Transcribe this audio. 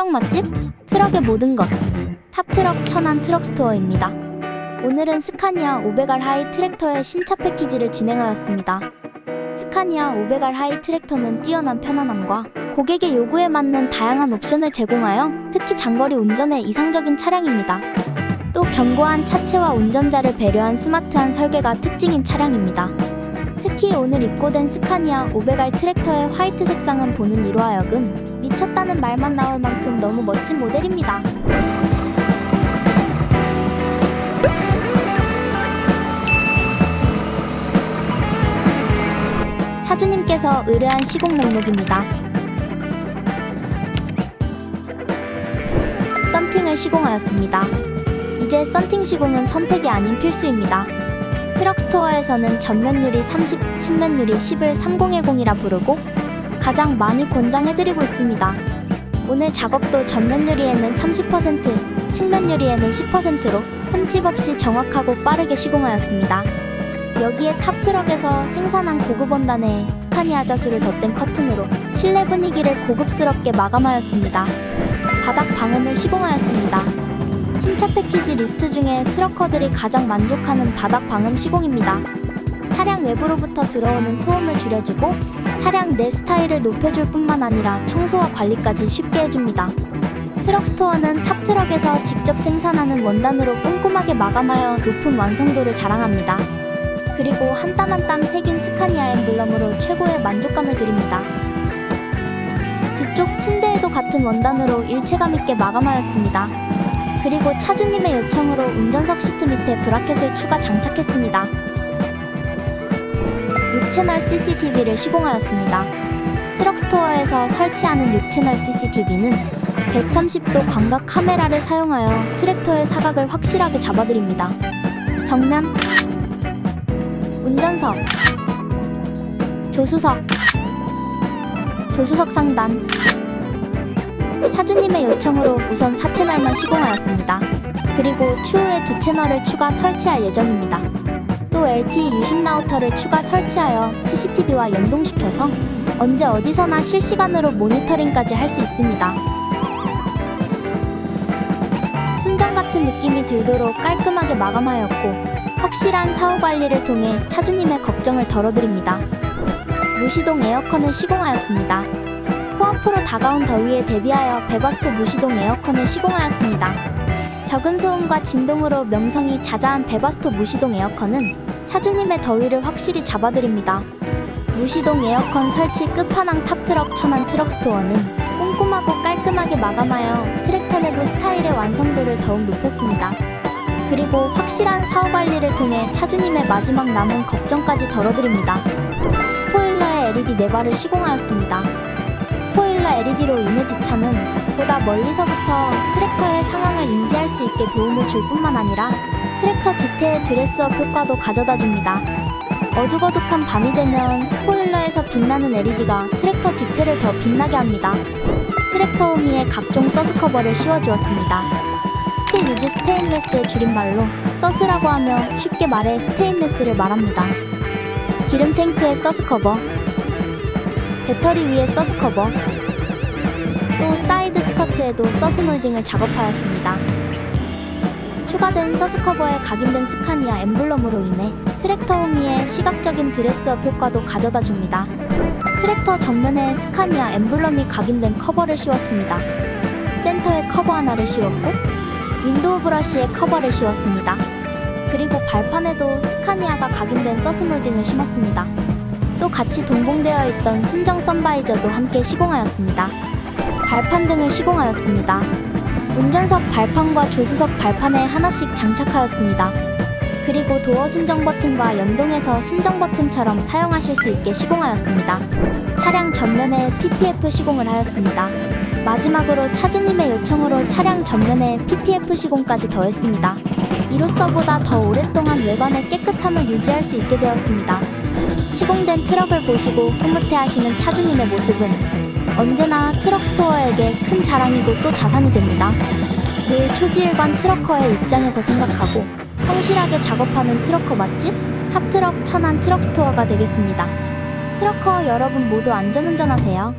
트럭 맛집? 트럭의 모든 것. 탑트럭 천안 트럭 스토어입니다. 오늘은 스카니아 500R 하이 트랙터의 신차 패키지를 진행하였습니다. 스카니아 500R 하이 트랙터는 뛰어난 편안함과 고객의 요구에 맞는 다양한 옵션을 제공하여 특히 장거리 운전에 이상적인 차량입니다. 또 견고한 차체와 운전자를 배려한 스마트한 설계가 특징인 차량입니다. 특히 오늘 입고된 스카니아 500R 트랙터의 화이트 색상은 보는 이로 하여금 미쳤다는 말만 나올 만큼 너무 멋진 모델입니다. 차주님께서 의뢰한 시공 목록입니다. 썬팅을 시공하였습니다. 이제 썬팅 시공은 선택이 아닌 필수입니다. 트럭 스토어에서는 전면유리 30, 측면유리 10을 3010이라 부르고 가장 많이 권장해드리고 있습니다. 오늘 작업도 전면 유리에는 30%, 측면 유리에는 10%로 흠집 없이 정확하고 빠르게 시공하였습니다. 여기에 탑트럭에서 생산한 고급 원단에 스카니아 자수를 덧댄 커튼으로 실내 분위기를 고급스럽게 마감하였습니다. 바닥 방음을 시공하였습니다. 신차 패키지 리스트 중에 트럭커들이 가장 만족하는 바닥 방음 시공입니다. 차량 외부로부터 들어오는 소음을 줄여주고 차량 내 스타일을 높여줄 뿐만 아니라 청소와 관리까지 쉽게 해줍니다. 트럭 스토어는 탑트럭에서 직접 생산하는 원단으로 꼼꼼하게 마감하여 높은 완성도를 자랑합니다. 그리고 한 땀 한 땀 새긴 스카니아 엠블럼으로 최고의 만족감을 드립니다. 뒤쪽 침대에도 같은 원단으로 일체감 있게 마감하였습니다. 그리고 차주님의 요청으로 운전석 시트 밑에 브라켓을 추가 장착했습니다. 6채널 CCTV를 시공하였습니다. 트럭 스토어에서 설치하는 6채널 CCTV는 130도 광각 카메라를 사용하여 트랙터의 사각을 확실하게 잡아드립니다. 정면, 운전석, 조수석, 조수석 상단. 차주님의 요청으로 우선 4채널만 시공하였습니다. 그리고 추후에 두 채널을 추가 설치할 예정입니다. 또 LTE 유심 라우터를 추가 설치하여 CCTV와 연동시켜서 언제 어디서나 실시간으로 모니터링까지 할 수 있습니다. 순정 같은 느낌이 들도록 깔끔하게 마감하였고 확실한 사후 관리를 통해 차주님의 걱정을 덜어드립니다. 무시동 에어컨을 시공하였습니다. 코앞으로 다가온 더위에 대비하여 베바스토 무시동 에어컨을 시공하였습니다. 적은 소음과 진동으로 명성이 자자한 베바스토 무시동 에어컨은 차주님의 더위를 확실히 잡아드립니다. 무시동 에어컨 설치 끝판왕 탑트럭 천안 트럭 스토어는 꼼꼼하고 깔끔하게 마감하여 트랙터 내부 스타일의 완성도를 더욱 높였습니다. 그리고 확실한 사후 관리를 통해 차주님의 마지막 남은 걱정까지 덜어드립니다. 스포일러에 LED 4발을 시공하였습니다. 스포일러 LED로 인해 뒷차는 보다 멀리서부터 트랙터의 상황을 인지할 수 있게 도움을 줄 뿐만 아니라 트랙터 뒤태의 드레스업 효과도 가져다 줍니다. 어둑어둑한 밤이 되면 스포일러에서 빛나는 LED가 트랙터 뒤태를 더 빛나게 합니다. 트랙터 호미에 각종 서스 커버를 씌워주었습니다. 스틸 유즈 스테인레스의 줄임말로 서스라고 하며 쉽게 말해 스테인레스를 말합니다. 기름 탱크에 서스 커버, 배터리 위에 서스 커버, 또 사이드 스커트에도 서스 몰딩을 작업하였습니다. 추가된 서스 커버에 각인된 스카니아 엠블럼으로 인해 트랙터 호미에 시각적인 드레스업 효과도 가져다 줍니다. 트랙터 정면에 스카니아 엠블럼이 각인된 커버를 씌웠습니다. 센터에 커버 하나를 씌웠고 윈도우 브러쉬에 커버를 씌웠습니다. 그리고 발판에도 스카니아가 각인된 서스 몰딩을 심었습니다. 또 같이 동봉되어 있던 순정 선바이저도 함께 시공하였습니다. 발판 등을 시공하였습니다. 운전석 발판과 조수석 발판에 하나씩 장착하였습니다. 그리고 도어 순정 버튼과 연동해서 순정 버튼처럼 사용하실 수 있게 시공하였습니다. 차량 전면에 PPF 시공을 하였습니다. 마지막으로 차주님의 요청으로 차량 전면에 PPF 시공까지 더했습니다. 이로써 보다 더 오랫동안 외관의 깨끗함을 유지할 수 있게 되었습니다. 시공된 트럭을 보시고 흐뭇해하시는 차주님의 모습은 언제나 트럭 스토어에게 큰 자랑이고 또 자산이 됩니다. 늘 초지일관 트럭커의 입장에서 생각하고 성실하게 작업하는 트럭커 맛집 탑트럭 천안 트럭 스토어가 되겠습니다. 트럭커 여러분 모두 안전운전하세요.